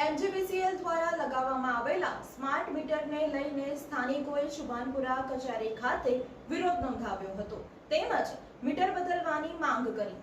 MGVCL દ્વારા લગાવવામાં આવેલા સ્માર્ટ મીટરને લઈને સ્થાનિકોએ શુભાનપુરા કચેરી ખાતે વિરોધ નોંધાવ્યો હતો. તેમજ મીટર બદલવાની માંગ કરી.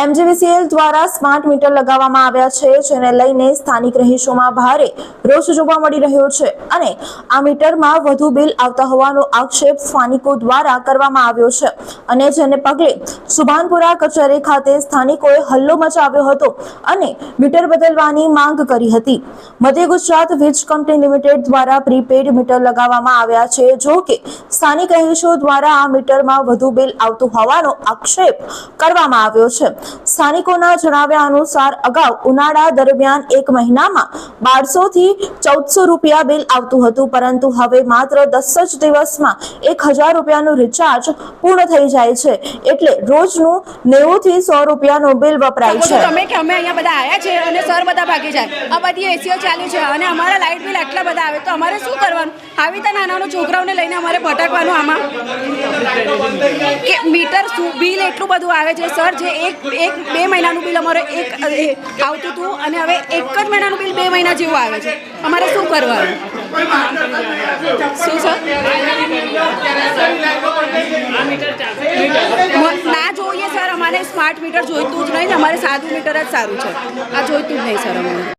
એમજીવીસીએલ દ્વારા સ્માર્ટ મીટર લગાવવામાં આવ્યા છે, જેને લઈને સ્થાનિક રહીશોમાં ભારે રોષ જોવા મળી રહ્યો છે અને આ મીટરમાં વધુ બિલ આવતા હોવાનો આક્ષેપ સ્થાનિકો દ્વારા કરવામાં આવ્યો છે. અને જેને પગલે સુભાનપુરા કચેરી ખાતે સ્થાનિકોએ હલ્લો મચાવ્યો હતો અને મીટર બદલવાની માંગ કરી હતી. મધ્ય ગુજરાત વીજ કંપની લિમિટેડ દ્વારા પ્રીપેડ મીટર લગાવવામાં આવ્યા છે, જો કે સ્થાનિક રહીશો દ્વારા આ મીટરમાં વધુ બિલ આવતું હોવાનો આક્ષેપ કરવામાં આવ્યો છે. સ્થાનિકોના જણાવ્યા અનુસાર અગાઉ ઉનાળા દરમિયાન એક મહિનામાં બારસો થી ચૌદસો રૂપિયા બિલ આવતું હતું પરંતુ હવે માત્ર દસ જ દિવસમાં એક હજાર રૂપિયાનું રિચાર્જ પૂર્ણ થઈ જાય છે. એટલે રોજનું નેવું થી સો રૂપિયાનું બિલ વપરાય છે. તમે કે અમે અહીંયા બધા આવ્યા છે અને સર બધા ભાગી જાય. આ બધી એસીઓ ચાલુ છે અને અમારા લાઇટ બિલ આટલા બધા આવે તો અમારે શું કરવાનું? આવી રીતે નાના નાના છોકરાઓને લઈને અમારે ભટકવાનું આમાં? કે મીટર શું બિલ એટલું બધું આવે છે, સર, જે એક એક, બે મહિનાનું બિલ અમારે એક આવતું હતું અને હવે એક જ મહિનાનું બિલ બે મહિના જેવું આવે છે. અમારે શું કરવાનું? શું, સર? ના જોઈએ, સર, અમારે સ્માર્ટ મીટર જોઈતું જ નહીં અમારે સાદું મીટર જ સારું છે. આ જોઈતું જ નહીં, સર, અમારે.